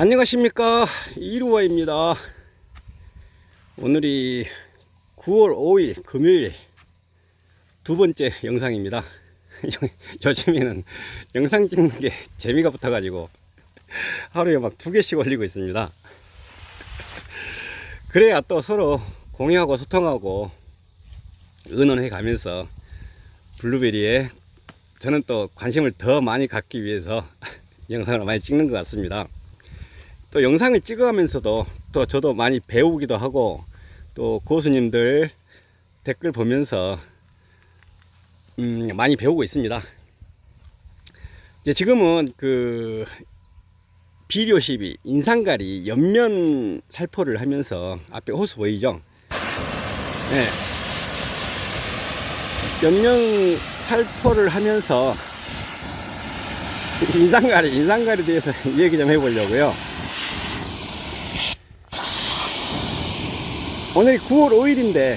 안녕하십니까. 이루와입니다. 오늘이 9월 5일 금요일 두 번째 영상입니다. 요즘에는 영상 찍는 게 재미가 붙어 가지고 하루에 막 두 개씩 올리고 있습니다. 그래야 또 서로 공유하고 소통하고 의논해 가면서 블루베리에 저는 또 관심을 더 많이 갖기 위해서 영상을 많이 찍는 것 같습니다. 또 영상을 찍어가면서도 또 저도 많이 배우기도 하고 또 고수님들 댓글 보면서 음, 많이 배우고 있습니다. 이제 지금은 그 비료 시비, 인상가리, 옆면 살포를 하면서 앞에 호수 보이죠? 네. 옆면 살포를 하면서 인상가리, 인상가리에 대해서 얘기 좀 해보려고요. 오늘이 9월 5일인데,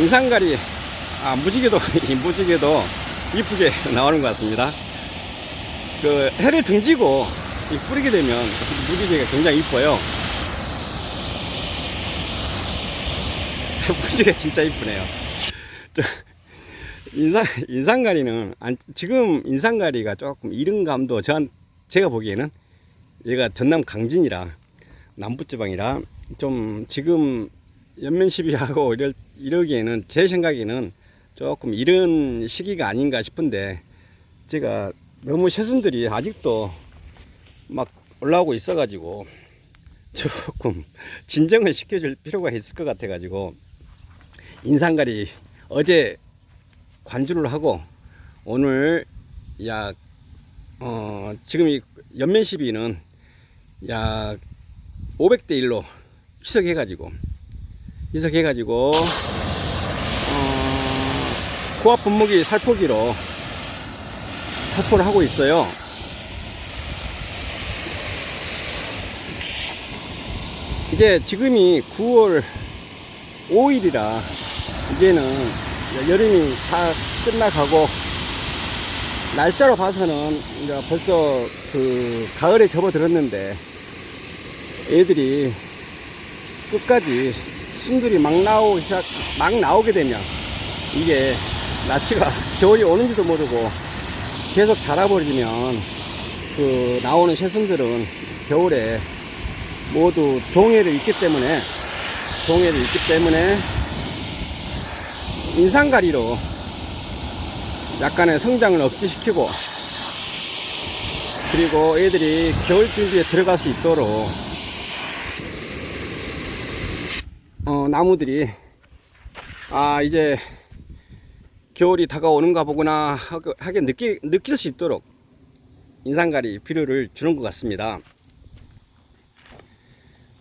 인상가리, 아, 무지개도, 이 무지개도 이쁘게 나오는 것 같습니다. 그, 해를 등지고 이 뿌리게 되면 무지개가 굉장히 이뻐요. 무지개 진짜 이쁘네요. 저, 인상, 인상가리는, 안, 지금 인상가리가 조금 이른 감도, 전, 제가 보기에는 얘가 전남 강진이라, 남부지방이라, 좀 지금 연면 시비하고 이럴, 이러기에는 제 생각에는 조금 이른 시기가 아닌가 싶은데, 제가 너무 새순들이 아직도 막 올라오고 있어 가지고, 조금 진정을 시켜줄 필요가 있을 것 같아 가지고, 인상가리 어제 관주를 하고 오늘 약 어, 지금 이 연면 시비는 약 500대 1로 희석해 가지고 희석해 가지고 어, 고압 분무기 살포기로 살포를 하고 있어요. 이제 지금이 9월 5일이라 이제는 여름이 다 끝나가고 날짜로 봐서는 이제 벌써 그 가을에 접어들었는데 애들이 끝까지 순들이 막 나오기 시작 막 나오게 되면 이게 날씨가 겨울이 오는지도 모르고 계속 자라버리면 그 나오는 새순들은 겨울에 모두 종해를 입기 때문에 종해를 입기 때문에 인상가리로 약간의 성장을 억제시키고 그리고 애들이 겨울 준비에 들어갈 수 있도록 어, 나무들이. 아 이제 겨울이 다가오는가 보구나 하게 느끼, 느낄 수 있도록 인상가리 비료를 주는 것 같습니다.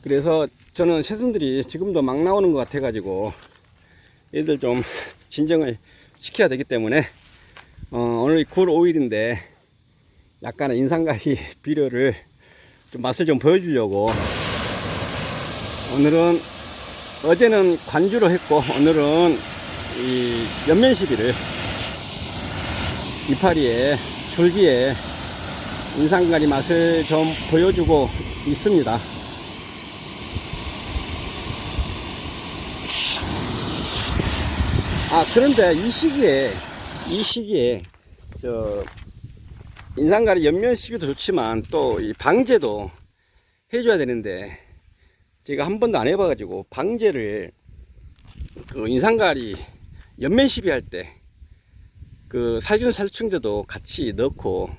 그래서 저는 새순들이 지금도 막 나오는 것 같아 가지고 얘들 좀 진정을 시켜야 되기 때문에 어, 오늘 9월 5일인데 약간의 인상가리 비료를 좀 맛을 좀 보여주려고 오늘은 어제는 관주로 했고 오늘은 이 연면 시비를 이파리에 줄기에 인상가리 맛을 좀 보여주고 있습니다. 아 그런데 이 시기에 이 시기에 저 인상가리 연면 시기도 좋지만 또 이 방제도 해줘야 되는데 제가 한 번도 안 해봐가지고 방제를 그 인상가리 연면 시비 할 때 그 살균 살충제도 같이 넣고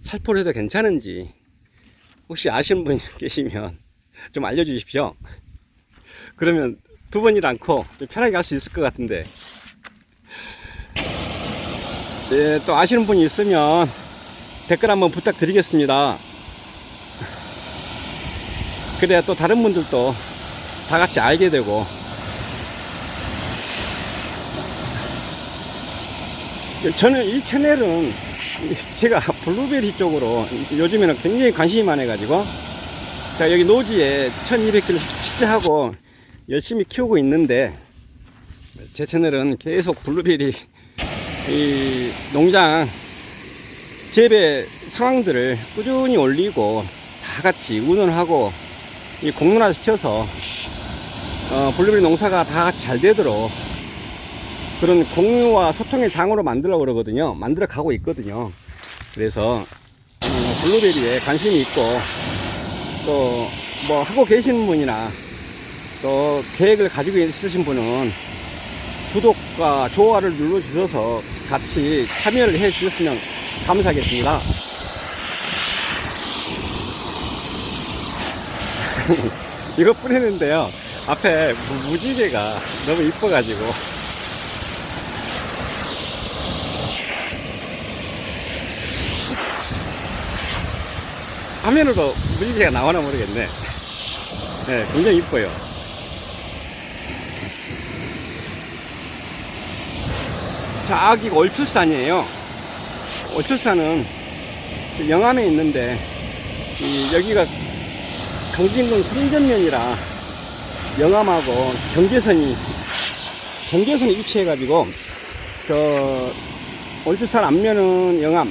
살포를 해도 괜찮은지 혹시 아시는 분 계시면 좀 알려주십시오. 그러면 두 번일 않고 좀 편하게 할 수 있을 것 같은데 네, 또 아시는 분이 있으면 댓글 한번 부탁드리겠습니다. 그래야 또 다른 분들도 다 같이 알게 되고. 저는 이 채널은 제가 블루베리 쪽으로 요즘에는 굉장히 관심이 많아가지고 자 여기 노지에 1200kg 식재하고 열심히 키우고 있는데 제 채널은 계속 블루베리 이 농장 재배 상황들을 꾸준히 올리고 다다 같이 운원하고 이 공론화 시켜서 어, 블루베리 농사가 다 잘 되도록 그런 공유와 소통의 장으로 만들어 그러거든요. 만들어 가고 있거든요. 그래서 어, 블루베리에 관심이 있고 또 뭐 하고 계시는 분이나 또 계획을 가지고 있으신 분은 구독과 좋아요를 눌러 주셔서 같이 참여를 해 주셨으면 감사하겠습니다. 이거 뿌리는데요. 앞에 무- 무지개가 너무 이뻐가지고. 화면으로 무지개가 나오나 모르겠네. 네, 굉장히 이뻐요. 저기가 얼출산이에요. 얼출산은 영암에 있는데, 이 여기가 강진군 성전면이라 영암하고 경계선이 경계선이 위치해 가지고 저 얼추산 앞면은 영암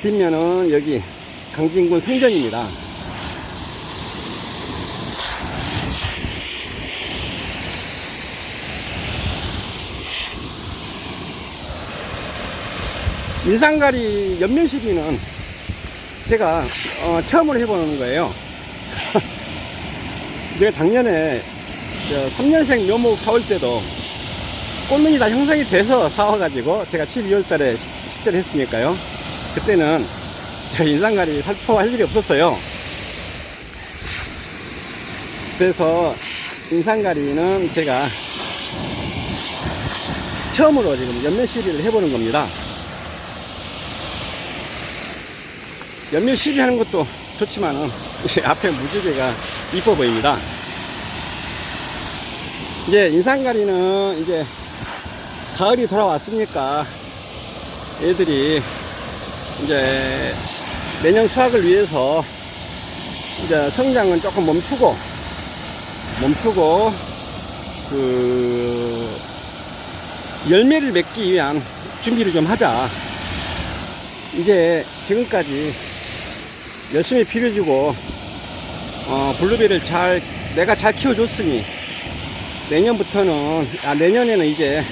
뒷면은 여기 강진군 성전입니다. 인상가리 연면 시비는 제가 어, 처음으로 해보는 거예요. 내가 작년에 저 3년생 묘목 사올 때도 꽃눈이 다 형성이 돼서 사와가지고 제가 12월 달에 식재를 했으니까요. 그때는 인상가리 살포할 일이 없었어요. 그래서 인상가리는 제가 처음으로 지금 연면 시비를 해보는 겁니다. 연면 시비 하는 것도 좋지만은 앞에 무지개가 이뻐 보입니다. 이제 인상가리는 이제 가을이 돌아왔으니까 애들이 이제 내년 수확을 위해서 이제 성장은 조금 멈추고 멈추고 그 열매를 맺기 위한 준비를 좀 하자. 이제 지금까지 열심히 비벼주고 어, 블루베리를 잘 내가 잘 키워줬으니 내년부터는 아 내년에는 이제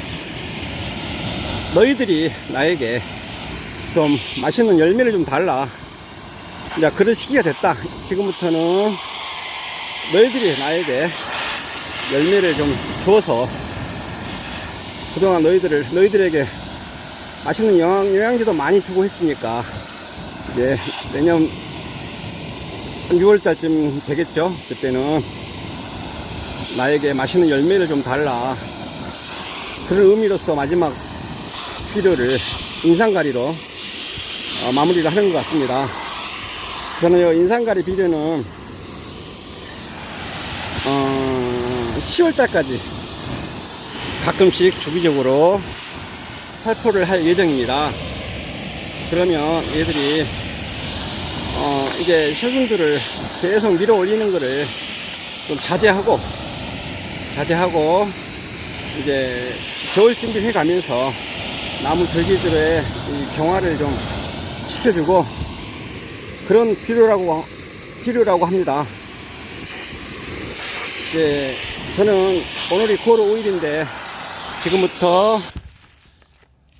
너희들이 나에게 좀 맛있는 열매를 좀 달라. 이제 그런 시기가 됐다. 지금부터는 너희들이 나에게 열매를 좀 줘서 그동안 너희들을 너희들에게 맛있는 영양, 영양제도 많이 주고 했으니까 이제 내년 한 6월 달쯤 되겠죠? 그때는. 나에게 맛있는 열매를 좀 달라. 그런 의미로서 마지막 필요를 인상가리로 어, 마무리를 하는 것 같습니다. 저는 이 인상가리 비료는 어, 10월 달까지 가끔씩 주기적으로 살포를 할 예정입니다. 그러면 얘들이 어, 이제 혈분들을 계속 밀어 올리는 거를 좀 자제하고, 자제하고, 이제 겨울 준비를 해가면서 나무 들기들의 이 경화를 좀 시켜주고, 그런 필요라고, 필요라고 합니다. 이제 저는 오늘이 9월 5일인데, 지금부터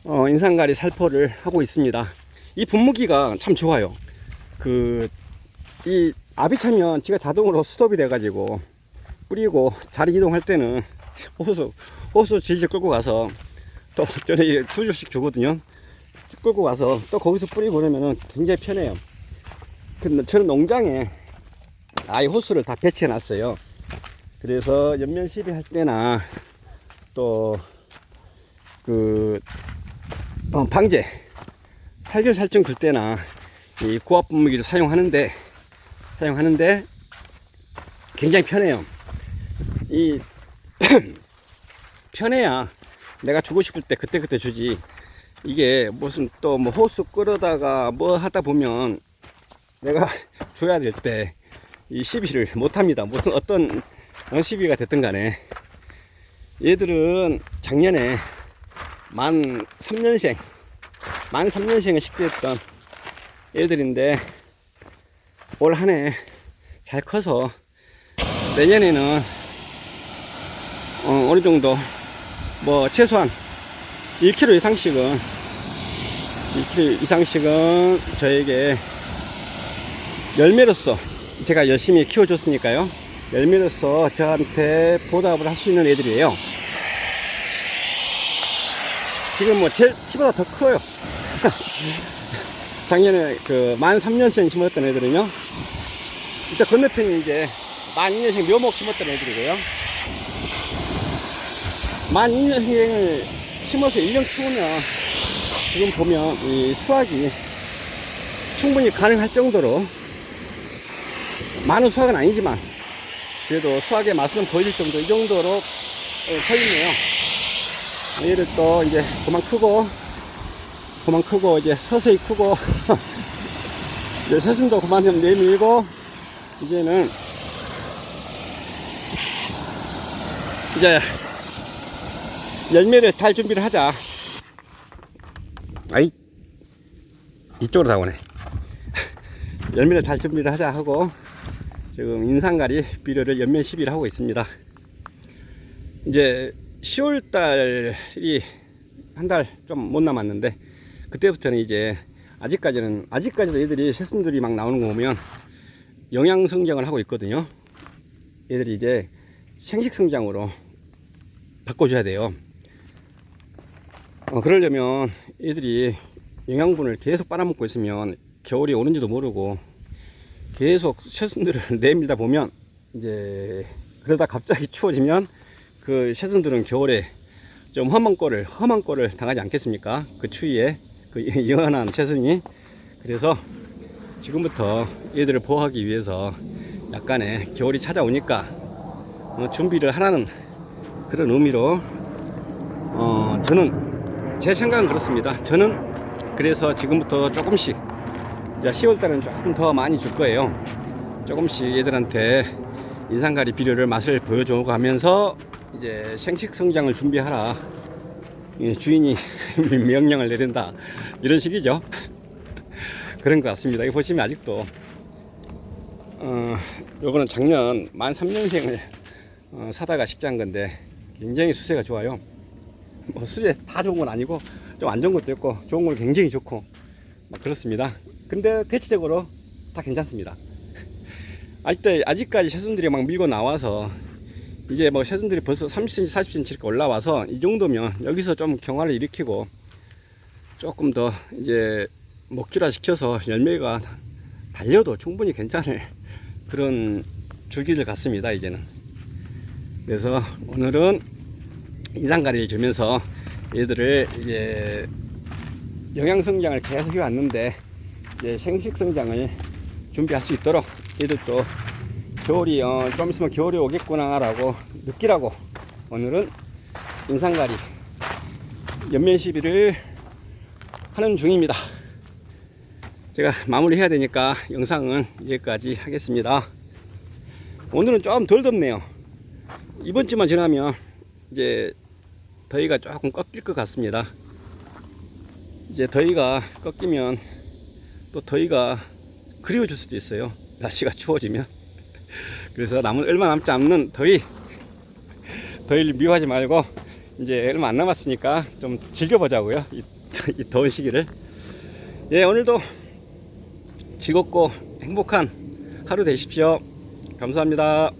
어, 인상가리 살포를 하고 있습니다. 이 분무기가 참 좋아요. 그, 이 압이 차면 지가 자동으로 스톱이 돼가지고 뿌리고 자리 이동할 때는 호수, 호수 질질 끌고 가서 또 저는 두 줄씩 주거든요. 끌고 가서 또 거기서 뿌리고 그러면은 굉장히 편해요. 근데 저는 농장에 아예 호수를 다 배치해 놨어요. 그래서 연면 시비 할 때나 또 그, 어, 방제, 살결살증 글 때나 이 고압 분무기를 사용하는데 사용하는데 굉장히 편해요. 이 편해야 내가 주고 싶을 때 그때 그때 주지. 이게 무슨 또 뭐 호수 끌어다가 뭐 하다 보면 내가 줘야 될 때 이 시비를 못 합니다. 무슨 어떤 어, 시비가 됐든 간에 얘들은 작년에 만 3년생 만 3년생을 식재했던 애들인데 올 한 해 잘 커서 내년에는 어, 어느 정도 뭐 최소한 1kg 이상씩은 1kg 이상씩은 저에게 열매로서 제가 열심히 키워줬으니까요. 열매로서 저한테 보답을 할 수 있는 애들이에요. 지금 뭐 제 키보다 더 커요. 작년에 그 만 3년생 심었던 애들은요. 이제 건너편이 이제 만 2년생 묘목 심었던 애들이고요. 만 2년생을 심어서 1년 키우면 지금 보면 이 수확이 충분히 가능할 정도로 많은 수확은 아니지만 그래도 수확의 맛은 보여줄 정도 이 정도로 어, 서 있네요. 얘를 또 이제 그만 크고 그만 크고 이제 서서히 크고 이제 새순도 그만 좀 내밀고 이제는 이제 열매를 달 준비를 하자. 아이 이쪽으로 다 오네. 열매를 달 준비를 하자 하고 지금 인상가리 비료를 연면 시비를 하고 있습니다. 이제 10월 달이 한 달 좀 못 남았는데 그때부터는 이제 아직까지는 아직까지도 얘들이 새순들이 막 나오는 거 보면 영양 성장을 하고 있거든요. 얘들이 이제 생식 성장으로 바꿔줘야 돼요. 어, 그러려면 얘들이 영양분을 계속 빨아먹고 있으면 겨울이 오는지도 모르고 계속 새순들을 내밀다 보면 이제 그러다 갑자기 추워지면 그 새순들은 겨울에 좀 험한 꼴을 험한 꼴을 당하지 않겠습니까? 그 추위에 그 영원한 새순이 그래서 지금부터 얘들을 보호하기 위해서 약간의 겨울이 찾아오니까 어, 준비를 하라는 그런 의미로 어, 저는 제 생각은 그렇습니다. 저는 그래서 지금부터 조금씩 이제 10월 달은 조금 더 많이 줄 거예요. 조금씩 얘들한테 인상가리 비료를 맛을 보여줘 가면서 이제 생식 성장을 준비하라. 이 주인이 명령을 내린다. 이런 식이죠. 그런 것 같습니다. 여기 보시면 아직도 어, 요거는 작년 만 3년생을 어, 사다가 식재한 건데 굉장히 수세가 좋아요. 뭐 수제 다 좋은 건 아니고 좀 안 좋은 것도 있고 좋은 건 굉장히 좋고 막 그렇습니다. 근데 대체적으로 다 괜찮습니다. 아직도 아직까지 새순들이 막 밀고 나와서 이제 뭐 새순들이 벌써 30cm, 40cm 이렇게 올라와서 이 정도면 여기서 좀 경화를 일으키고 조금 더 이제 먹주라 시켜서 열매가 달려도 충분히 괜찮을 그런 줄기들 같습니다 이제는. 그래서 오늘은 인상가리를 주면서 얘들을 이제 영양 성장을 계속 해왔는데 이제 생식 성장을 준비할 수 있도록 얘들도 겨울이 어, 좀 있으면 겨울이 오겠구나라고 느끼라고 오늘은 인상가리 연면 시비를 하는 중입니다. 제가 마무리해야 되니까 영상은 여기까지 하겠습니다. 오늘은 좀 덜 덥네요. 이번 주만 지나면 이제 더위가 조금 꺾일 것 같습니다. 이제 더위가 꺾이면 또 더위가 그리워질 수도 있어요. 날씨가 추워지면. 그래서 남은 얼마 남지 않는 더위, 더위를 미워하지 말고 이제 얼마 안 남았으니까 좀 즐겨보자고요. 이, 이 더운 시기를. 예, 오늘도 즐겁고 행복한 하루 되십시오. 감사합니다.